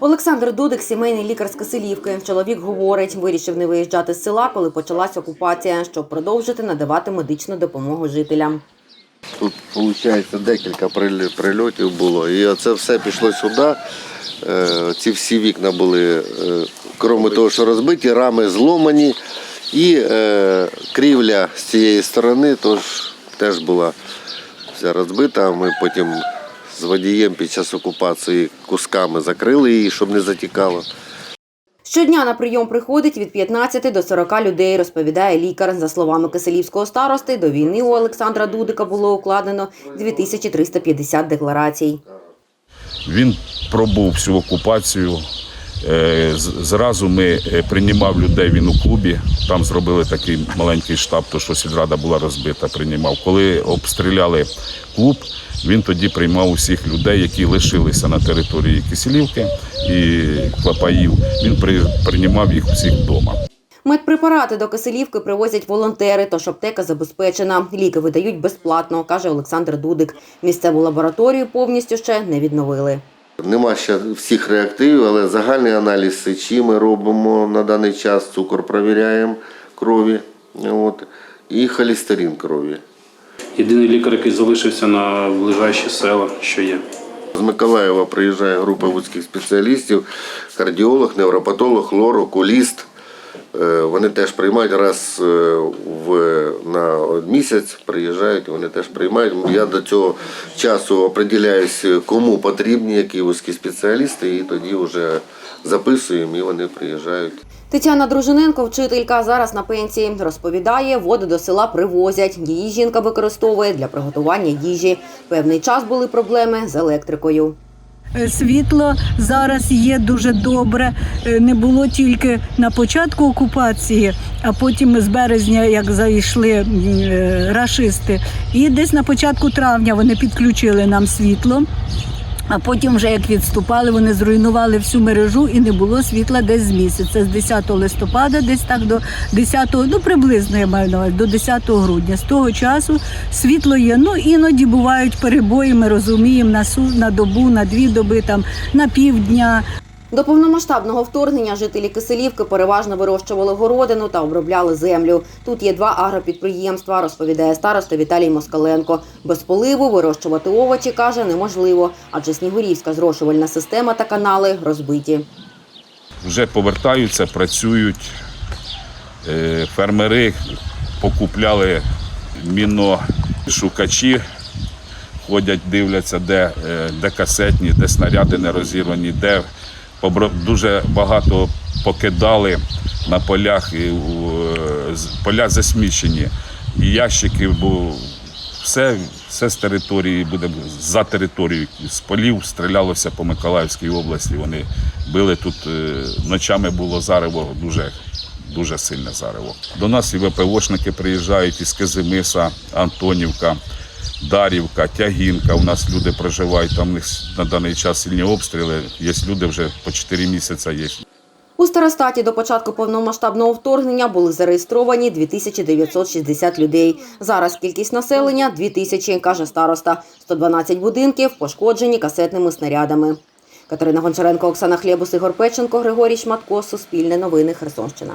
Олександр Дудик, сімейний лікар з Киселівки. Чоловік говорить, вирішив не виїжджати з села, коли почалась окупація, щоб продовжити надавати медичну допомогу жителям. Тут, виходить, декілька прильотів було. І оце все пішло сюди. Е, Ці всі вікна були, е, крім того, що розбиті, рами зломані. І е, крівля з цієї сторони тож, теж була вся розбита. Ми потім з водієм під час окупації кусками закрили її, щоб не затікало. Щодня на прийом приходить від 15 до 40 людей, розповідає лікар. За словами киселівського старости, до війни у Олександра Дудика було укладено 2350 декларацій. Він пробув всю окупацію. Е, Зразу ми е, приймав людей він у клубі. Там зробили такий маленький штаб, то що сільрада була розбита. Приймав. Коли обстріляли клуб, він тоді приймав усіх людей, які лишилися на території Киселівки і Клапаїв. Він при- приймав їх усіх вдома. Медпрепарати до Киселівки привозять волонтери, тож аптека забезпечена. Ліки видають безплатно, каже Олександр Дудик. Місцеву лабораторію повністю ще не відновили. Нема ще всіх реактивів, але загальний аналіз сечі ми робимо на даний час. Цукор провіряємо крові. От, і холестерин крові. Єдиний лікар, який залишився на ближайші села, що є. З Миколаєва приїжджає група вузьких спеціалістів, кардіолог, невропатолог, лор, окуліст. Е, Вони теж приймають раз е, в, на місяць, приїжджають, вони теж приймають. Я до цього часу определяюсь, кому потрібні, які вузькі спеціалісти, і тоді вже записуємо і вони приїжджають. Тетяна Дружиненко, вчителька, зараз на пенсії, розповідає, воду до села привозять. Її жінка використовує для приготування їжі. Певний час були проблеми з електрикою. Е, Світло зараз є дуже добре. Е, Не було тільки на початку окупації, а потім з березня, як зайшли е, рашисти. І десь на початку травня вони підключили нам світло. А потім, вже як відступали, вони зруйнували всю мережу і не було світла десь з місяця. З 10 листопада, десь так до 10, ну приблизно я маю на до 10 грудня. З того часу світло є. Ну іноді бувають перебої. Ми розуміємо на су на добу, на дві доби, там на півдня. До повномасштабного вторгнення жителі Киселівки переважно вирощували городину та обробляли землю. Тут є два агропідприємства, розповідає староста Віталій Москаленко. Без поливу вирощувати овочі, каже, неможливо, адже снігурівська зрошувальна система та канали розбиті. вже повертаються, працюють. Е, Фермери покупляли міношукачі, ходять, дивляться, де, е, де касетні, де снаряди не розірвані, де дуже багато покидали на полях, і, е, поля засмічені. І ящики, бо все, все з території буде за територією. З полів стрілялося по Миколаївській області. Вони били тут е, ночами було зарево дуже. Дуже сильне зарево. До нас і ВПОшники приїжджають із Кизимиса, Антонівка, Дарівка, Тягінка. У нас люди проживають. Там у них на даний час сильні обстріли. Є люди вже по 4 місяці є. У Старостаті до початку повномасштабного вторгнення були зареєстровані 2960 людей. Зараз кількість населення 2000, каже староста. 112 будинків пошкоджені касетними снарядами. Катерина Гончаренко, Оксана Хлєбус, Ігор Печенко, Григорій Шматко, Суспільне новини, Херсонщина.